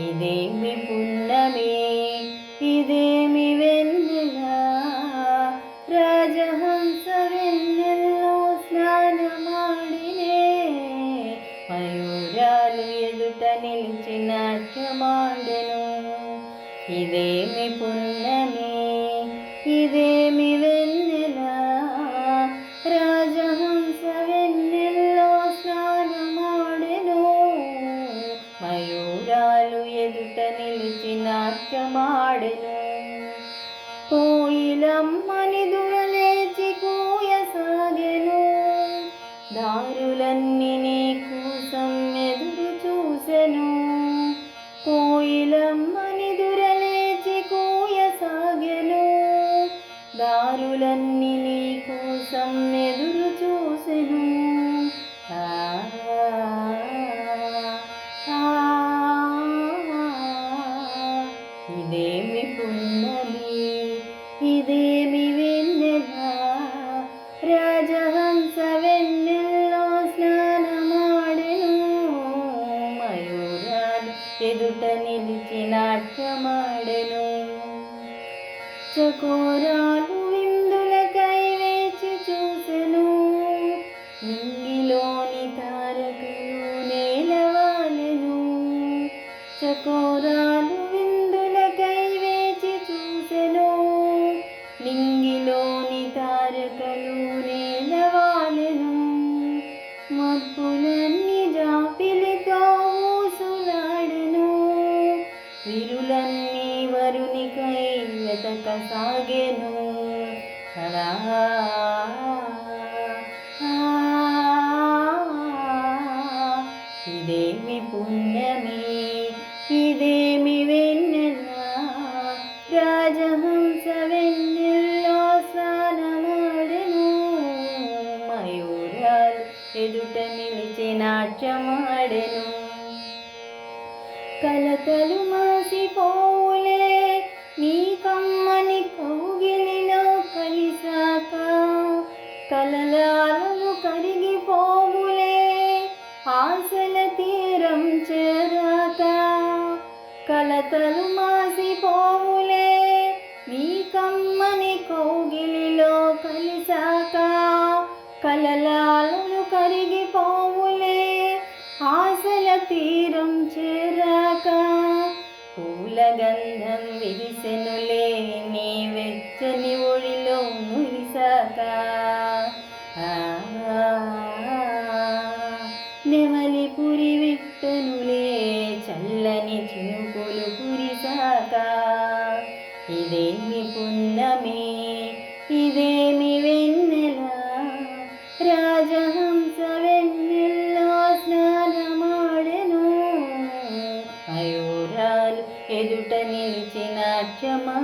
ఇదేమి పున్నమి ఇదేమి వెన్నెల రాజహంస వెన్నెల్లో స్నానమాడినే మయూరాలు ఎదుట నిలిచి నాట్యమాడెను ఇదేమి పున్నమి నాట్యమాడెను కోయిలమ్మని దురలేచి కూయసాగెను దారులన్నీ నీ కోసం ఎదురు చూసెను కోయిలమ్మని దురలేచి కూయసాగెను దారులన్నీ ఎదుట నిలిచి నాట్యమాడెను. చకోరాలు వీరులన్నీ వరునికై వెతక సాగెను. అలా. ఇదేమి పుణ్యమే ఇదేమి వెన్నెల. రాజహంస వెన్నెల్లో స్నానమాడెను. మయూరాలు ఎదుట నిలిచి నాట్యమాడెను. కలతలు మా కలతలు మాసిపోవులే నీ కమ్మని కౌగిలిలో కలిసాక కలలాలను కరిగిపోవులే ఆశల తీరం చేరాక పూల గంధం విరిసెనులే. చల్లని పురి విత్తునులే చల్లని చినుకులు కురిసాక ఇదేమి పున్నమే ఇదేమి వెన్నెల రాజహంస వెన్నెల్లో స్నానమాడెను. అయోరాలు ఎదుట నిలిచి నాట్యమా